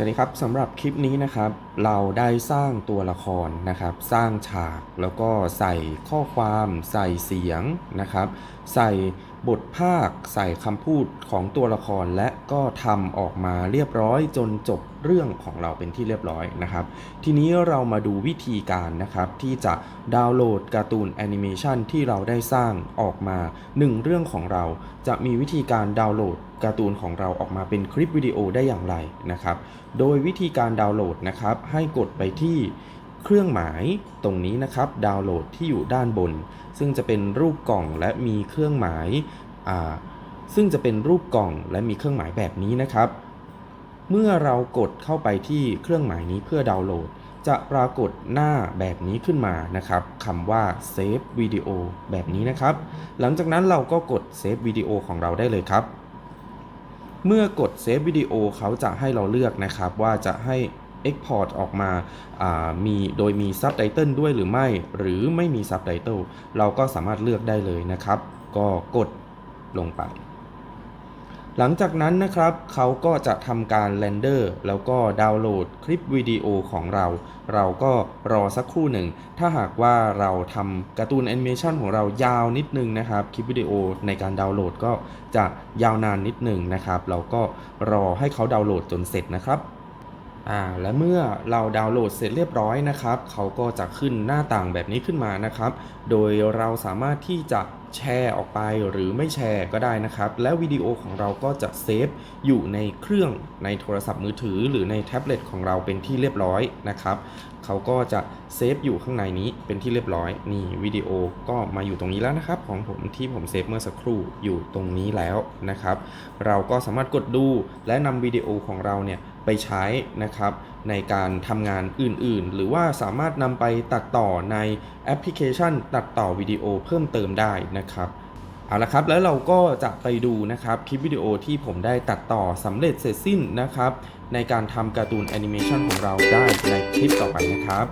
สวัสดีครับสำหรับคลิปนี้นะครับ เราได้สร้างตัวละครนะครับ สร้างฉากแล้วก็ใส่ข้อความใส่เสียงนะครับ ใส่บทภาค ใส่คำพูดของตัวละครและก็ทำออกมาเรียบร้อยจนจบเรื่องของเราเป็นที่เรียบร้อยนะครับ ทีนี้เรามาดูวิธีการนะครับที่จะดาวน์โหลดการ์ตูนแอนิเมชันที่เราได้สร้างออกมา 1 เรื่องของเราจะมีวิธีการดาวน์โหลดการ์ตูนของเราออกมาเป็นคลิปวิดีโอได้อย่างไรนะครับ โดยวิธีการดาวน์โหลดนะครับให้กดไปที่เครื่องหมายตรงนี้นะครับ ดาวน์โหลดที่อยู่ด้านบน ซึ่งจะเป็นรูปกล่องและมีเครื่องหมายอ่าซึ่งจะเป็นรูปกล่องและมีเครื่องหมายแบบนี้นะครับ เมื่อเรากดเข้าไปที่เครื่องหมายนี้เพื่อดาวน์โหลด จะปรากฏหน้าแบบนี้ขึ้นมานะครับคำว่า Save Video แบบนี้นะครับ หลังจากนั้นเราก็กด Save Video ของเราได้เลยครับ เมื่อกด Save Video เขาจะให้เราเลือกนะครับว่าจะให้ Export ออกมาามีโดยมี Subtitle ด้วยหรือไม่ หรือไม่มี Subtitle เราก็สามารถเลือกได้เลยนะครับ ก็กดลงไป หลังจากนั้นนะครับเขาก็จะทำการเรนเดอร์แล้วก็ดาวน์โหลดคลิปวิดีโอของเรา เราก็รอสักครู่หนึ่ง ถ้าหากว่าเราทำการ์ตูนแอนิเมชันของเรายาวนิดนึงนะครับ คลิปวิดีโอในการดาวน์โหลดก็จะยาวนานนิดนึงนะครับ เราก็รอให้เขาดาวน์โหลดจนเสร็จนะครับ อ่าและเมื่อเราดาวน์โหลดเสร็จเรียบร้อยนะครับเขาก็จะขึ้นหน้าต่างแบบนี้ขึ้นมานะครับ โดยเราสามารถที่จะแชร์ออกไปหรือไม่แชร์ก็ได้นะครับ แล้ววิดีโอของเราก็จะเซฟอยู่ในเครื่องในโทรศัพท์มือถือ หรือในแท็บเล็ตของเราเป็นที่เรียบร้อยนะครับเขาก็จะเซฟอยู่ข้างในนี้เป็นที่เรียบร้อยนี่วิดีโอก็มาอยู่ตรงนี้แล้วนะครับ ของผมที่ผมเซฟเมื่อสักครู่อยู่ตรงนี้แล้วนะครับ เราก็สามารถกดดูและนำวิดีโอของเราเนี่ย ไปใช้นะครับในการทำงานอื่นๆ หรือว่าสามารถนำไปตัดต่อในแอปพลิเคชัน ตัดต่อวิดีโอเพิ่มเติมได้นะครับเอาละครับแล้วเราก็จะไปดูนะครับคลิปวิดีโอที่ผมได้ตัดต่อสำเร็จเสร็จสิ้นนะครับในการทำการ์ตูนแอนิเมชันของเราได้ในคลิปต่อไปนะครับ